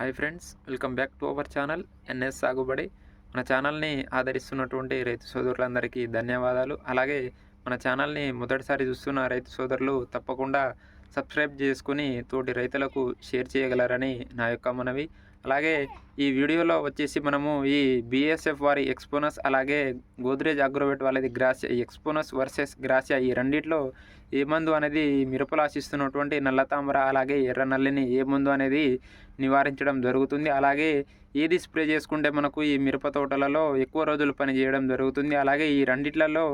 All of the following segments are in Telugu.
Hi friends welcome back to our channel NS సాగుబడి మన ఛానల్ని ఆదరిస్తున్నటువంటి రైతు సోదరులందరికీ ధన్యవాదాలు. అలాగే మన ఛానల్ని మొదటిసారి చూస్తున్న రైతు సోదరులు తప్పకుండా సబ్స్క్రైబ్ చేసుకుని తోటి రైతులకు షేర్ చేయగలరని నా యొక్క మనవి. అలాగే ఈ వీడియోలో వచ్చేసి మనము ఈ బీఎస్ఎఫ్ వారి ఎక్స్పోనస్ అలాగే గోద్రేజ్ అగ్రోవెట్ వాళ్ళది గ్రాసియా ఈ ఎక్స్పోనస్ వర్సెస్ గ్రాసియా ఈ రెండిట్లో ఏ మందు అనేది మిరపలు ఆశిస్తున్నటువంటి నల్ల తామర అలాగే ఎర్ర నల్లిని ఏ మందు అనేది నివారించడం జరుగుతుంది. అలాగే ఏది స్ప్రే చేసుకుంటే మనకు ఈ మిరప తోటలలో ఎక్కువ రోజులు పని చేయడం జరుగుతుంది. అలాగే ఈ రెండిట్లలో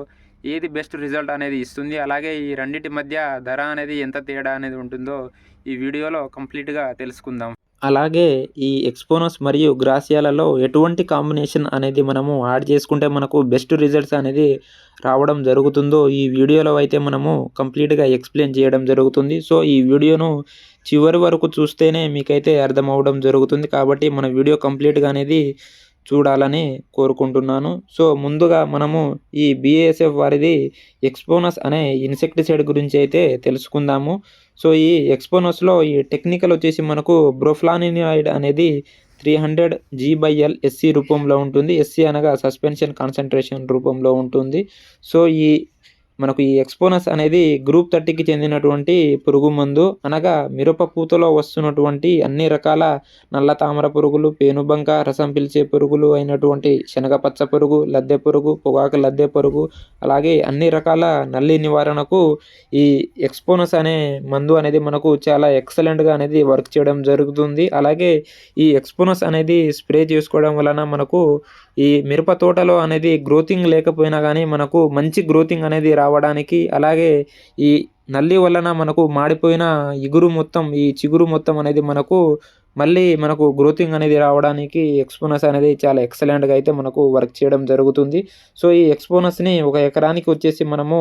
ఏది బెస్ట్ రిజల్ట్ అనేది ఇస్తుంది. అలాగే ఈ రెండింటి మధ్య ధర అనేది ఎంత తేడా అనేది ఉంటుందో ఈ వీడియోలో కంప్లీట్గా తెలుసుకుందాం. అలాగే ఈ ఎక్స్పోనస్ మరియు గ్రాసియాలలో ఎటువంటి కాంబినేషన్ అనేది మనము యాడ్ చేసుకుంటే మనకు బెస్ట్ రిజల్ట్స్ అనేది రావడం జరుగుతుందో ఈ వీడియోలో అయితే మనము కంప్లీట్గా ఎక్స్ప్లెయిన్ చేయడం జరుగుతుంది. సో ఈ వీడియోను చివరి వరకు చూస్తేనే మీకైతే అర్థం అవడం జరుగుతుంది. కాబట్టి మన వీడియో కంప్లీట్గా అనేది చూడాలని కోరుకుంటున్నాను. సో ముందుగా మనము ఈ బీఏఎస్ఎఫ్ వారిది ఎక్స్పోనస్ అనే ఇన్సెక్టిసైడ్ గురించి అయితే తెలుసుకుందాము. సో ఈ ఎక్స్పోనస్లో ఈ టెక్నికల్ వచ్చేసి మనకు బ్రోఫ్లానినాయిడ్ అనేది three hundred G by L SC రూపంలో ఉంటుంది. ఎస్సీ అనగా సస్పెన్షన్ కాన్సన్ట్రేషన్ రూపంలో ఉంటుంది. సో ఈ మనకు ఈ ఎక్స్పోనస్ అనేది గ్రూప్ థర్టీకి చెందినటువంటి పురుగు మందు. అనగా మిరప పూతలో వస్తున్నటువంటి అన్ని రకాల నల్ల తామర పురుగులు పేనుబంక రసం పిలిచే పురుగులు అయినటువంటి శనగపచ్చ పురుగు లద్దె పురుగు పొగాకు లద్దె పురుగు అలాగే అన్ని రకాల నల్లి నివారణకు ఈ ఎక్స్పోనస్ అనే మందు అనేది మనకు చాలా ఎక్సలెంట్గా అనేది వర్క్ చేయడం జరుగుతుంది. అలాగే ఈ ఎక్స్పోనస్ అనేది స్ప్రే చేసుకోవడం వలన మనకు ఈ మిరప తోటలో అనేది గ్రోతింగ్ లేకపోయినా కానీ మనకు మంచి గ్రోతింగ్ అనేది రావడానికి. అలాగే ఈ నల్లి వలన మనకు మాడిపోయిన ఇగురు మొత్తం ఈ చిగురు మొత్తం అనేది మనకు మళ్ళీ మనకు గ్రోతింగ్ అనేది రావడానికి ఎక్స్పోనస్ అనేది చాలా ఎక్సలెంట్గా అయితే మనకు వర్క్ చేయడం జరుగుతుంది. సో ఈ ఎక్స్పోనస్ని ఒక ఎకరానికి వచ్చేసి మనము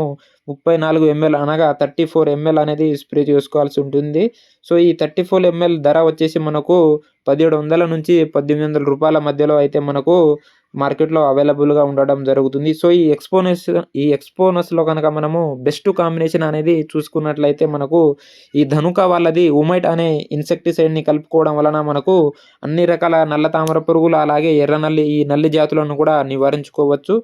ముప్పై నాలుగు ఎంఎల్ అనగా థర్టీ ఫోర్ ఎంఎల్ అనేది స్ప్రే చేసుకోవాల్సి ఉంటుంది. సో ఈ థర్టీ ఫోర్ ఎంఎల్ ధర వచ్చేసి మనకు పదిహేడు వందల నుంచి పద్దెనిమిది వందల రూపాయల మధ్యలో అయితే మనకు మార్కెట్లో అవైలబుల్గా ఉండడం జరుగుతుంది. సో ఈ ఎక్స్పోనస్ ఈ ఎక్స్పోనస్లో కనుక మనము బెస్ట్ కాంబినేషన్ అనేది చూసుకున్నట్లయితే మనకు ఈ ధనుక వాళ్ళది ఉమైట్ అనే ఇన్సెక్టిసైడ్ని కలుపుకోవడం వలన మనకు అన్ని రకాల నల్ల తామర పురుగులు అలాగే ఎర్ర నల్లి ఈ నల్లి జాతులను కూడా నివారించుకోవచ్చు.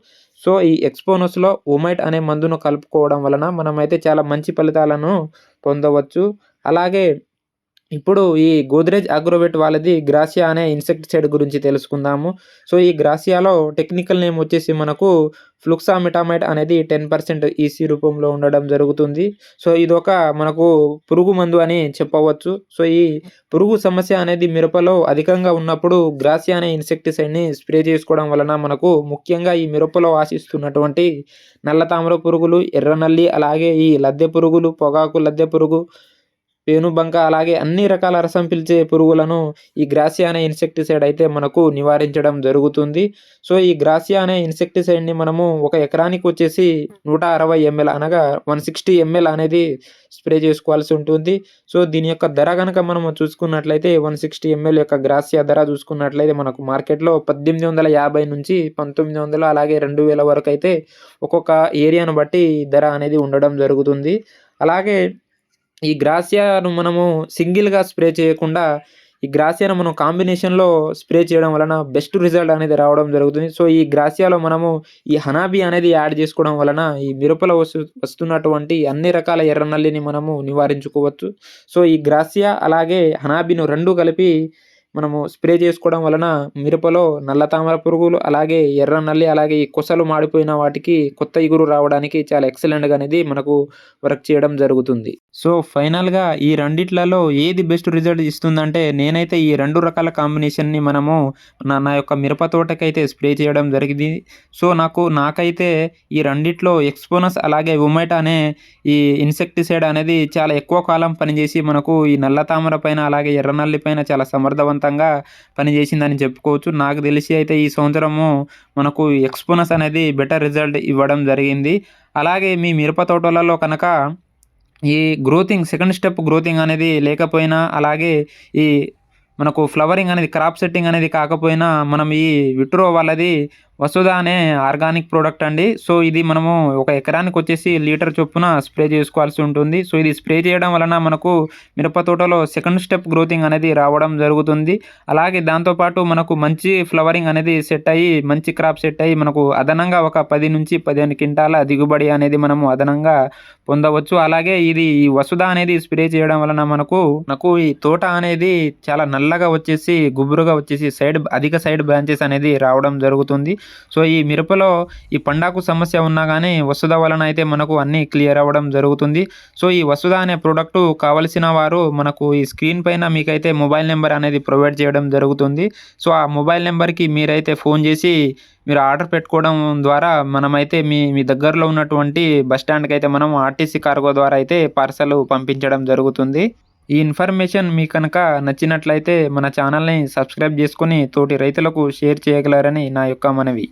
సో ఈ ఎక్స్పోనస్లో ఉమైట్ అనే మందును కలుపుకోవడం వలన మనమైతే చాలా మంచి ఫలితాలను పొందవచ్చు. అలాగే ఇప్పుడు ఈ గోద్రేజ్ అగ్రోవెట్ వాళ్ళది గ్రాసియా అనే ఇన్సెక్టిసైడ్ గురించి తెలుసుకుందాము. సో ఈ గ్రాసియాలో టెక్నికల్ నేమ్ వచ్చేసి మనకు ఫ్లుక్సామిటామైట్ అనేది టెన్ పర్సెంట్ ఈసీ రూపంలో ఉండడం జరుగుతుంది. సో ఇదొక మనకు పురుగు మందు అని చెప్పవచ్చు. సో ఈ పురుగు సమస్య అనేది మిరపలో అధికంగా ఉన్నప్పుడు గ్రాసియా అనే ఇన్సెక్టిసైడ్ని స్ప్రే చేసుకోవడం వలన మనకు ముఖ్యంగా ఈ మిరపలో ఆశిస్తున్నటువంటి నల్ల తామర పురుగులు ఎర్ర నల్లి అలాగే ఈ లద్దె పురుగులు పొగాకు లద్దె పురుగు పేనుబంక అలాగే అన్ని రకాల రసం పిలిచే పురుగులను ఈ గ్రాసియా అనే ఇన్సెక్టిసైడ్ అయితే మనకు నివారించడం జరుగుతుంది. సో ఈ గ్రాసియా అనే ఇన్సెక్టిసైడ్ని మనము ఒక ఎకరానికి వచ్చేసి నూట అరవై ఎంఎల్ అనగా వన్ సిక్స్టీ ఎంఎల్ అనేది స్ప్రే చేసుకోవాల్సి ఉంటుంది. సో దీని యొక్క ధర కనుక మనం చూసుకున్నట్లయితే వన్ సిక్స్టీ ఎంఎల్ యొక్క గ్రాసియా ధర చూసుకున్నట్లయితే మనకు మార్కెట్లో పద్దెనిమిది వందల యాభై నుంచి పంతొమ్మిది వందలు అలాగే రెండు వేల వరకు అయితే ఒక్కొక్క ఏరియాను బట్టి ధర అనేది ఉండడం జరుగుతుంది. అలాగే ఈ గ్రాసియాను మనము సింగిల్గా స్ప్రే చేయకుండా ఈ గ్రాసియాను మనం కాంబినేషన్లో స్ప్రే చేయడం వలన బెస్ట్ రిజల్ట్ అనేది రావడం జరుగుతుంది. సో ఈ గ్రాసియాలో మనము ఈ హనాబీ అనేది యాడ్ చేసుకోవడం వలన ఈ మిరపలో వస్తు వస్తున్నటువంటి అన్ని రకాల ఎర్ర నల్లిని మనము నివారించుకోవచ్చు. సో ఈ గ్రాసియా అలాగే హనాబీను రెండు కలిపి మనము స్ప్రే చేసుకోవడం వలన మిరపలో నల్ల తామర పురుగులు అలాగే ఎర్ర నల్లి అలాగే ఈ కొసలు మాడిపోయిన వాటికి కొత్త ఇగురు రావడానికి చాలా ఎక్సలెంట్గా అనేది మనకు వర్క్ చేయడం జరుగుతుంది. సో ఫైనల్గా ఈ రెండిట్లలో ఏది బెస్ట్ రిజల్ట్ ఇస్తుందంటే నేనైతే ఈ రెండు రకాల కాంబినేషన్ని మనము నా నా యొక్క మిరప తోటకైతే స్ప్రే చేయడం జరిగింది. సో నాకు నాకైతే ఈ రెండిట్లో ఎక్స్పోనస్ అలాగే ఉమైట్ అనే ఈ ఇన్సెక్టిసైడ్ అనేది చాలా ఎక్కువ కాలం పనిచేసి మనకు ఈ నల్ల తామర పైన అలాగే ఎర్రనల్లి పైన చాలా సమర్థవంతంగా పనిచేసిందని చెప్పుకోవచ్చు. నాకు తెలిసి అయితే ఈ సంవత్సరము మనకు ఎక్స్పోనస్ అనేది బెటర్ రిజల్ట్ ఇవ్వడం జరిగింది. అలాగే మీ మిరప తోటలలో కనుక ఈ గ్రోతింగ్ సెకండ్ స్టెప్ గ్రోతింగ్ అనేది లేకపోయినా అలాగే ఈ మనకు ఫ్లవరింగ్ అనేది క్రాప్ సెట్టింగ్ అనేది కాకపోయినా మనం ఈ విట్రో వాళ్ళది వసుధ అనే ఆర్గానిక్ ప్రోడక్ట్ అండి. సో ఇది మనము ఒక ఎకరానికి వచ్చేసి లీటర్ చొప్పున స్ప్రే చేసుకోవాల్సి ఉంటుంది. సో ఇది స్ప్రే చేయడం వలన మనకు మిరప తోటలో సెకండ్ స్టెప్ గ్రోతింగ్ అనేది రావడం జరుగుతుంది. అలాగే దాంతోపాటు మనకు మంచి ఫ్లవరింగ్ అనేది సెట్ అయ్యి మంచి క్రాప్ సెట్ అయ్యి మనకు అదనంగా ఒక పది నుంచి పదిహేను క్వింటాల దిగుబడి అనేది మనము అదనంగా పొందవచ్చు. అలాగే ఇది ఈ వసుధ అనేది స్ప్రే చేయడం వలన మనకు నాకు ఈ తోట అనేది చాలా నల్లగా వచ్చేసి గుబురుగా వచ్చేసి సైడ్ అధిక సైడ్ బ్రాంచెస్ అనేది రావడం జరుగుతుంది. సో ఈ మిరపలో ఈ పండాకు సమస్య ఉన్నా కానీ వసుధ వలన అయితే మనకు అన్నీ క్లియర్ అవ్వడం జరుగుతుంది. సో ఈ వసుధ అనే ప్రోడక్ట్ కావలసిన వారు మనకు ఈ స్క్రీన్ పైన మీకైతే మొబైల్ నెంబర్ అనేది ప్రొవైడ్ చేయడం జరుగుతుంది. సో ఆ మొబైల్ నెంబర్కి మీరైతే ఫోన్ చేసి మీరు ఆర్డర్ పెట్టుకోవడం ద్వారా మనమైతే మీ మీ దగ్గరలో ఉన్నటువంటి బస్ స్టాండ్కి అయితే మనం ఆర్టీసీ కార్గో ద్వారా అయితే పార్సల్ పంపించడం జరుగుతుంది. ఈ ఇన్ఫర్మేషన్ మీకు కనుక నచ్చినట్లయితే మన ఛానల్ని సబ్స్క్రైబ్ చేసుకొని తోటి రైతులకు షేర్ చేయగలరని నా యొక్క మనవి.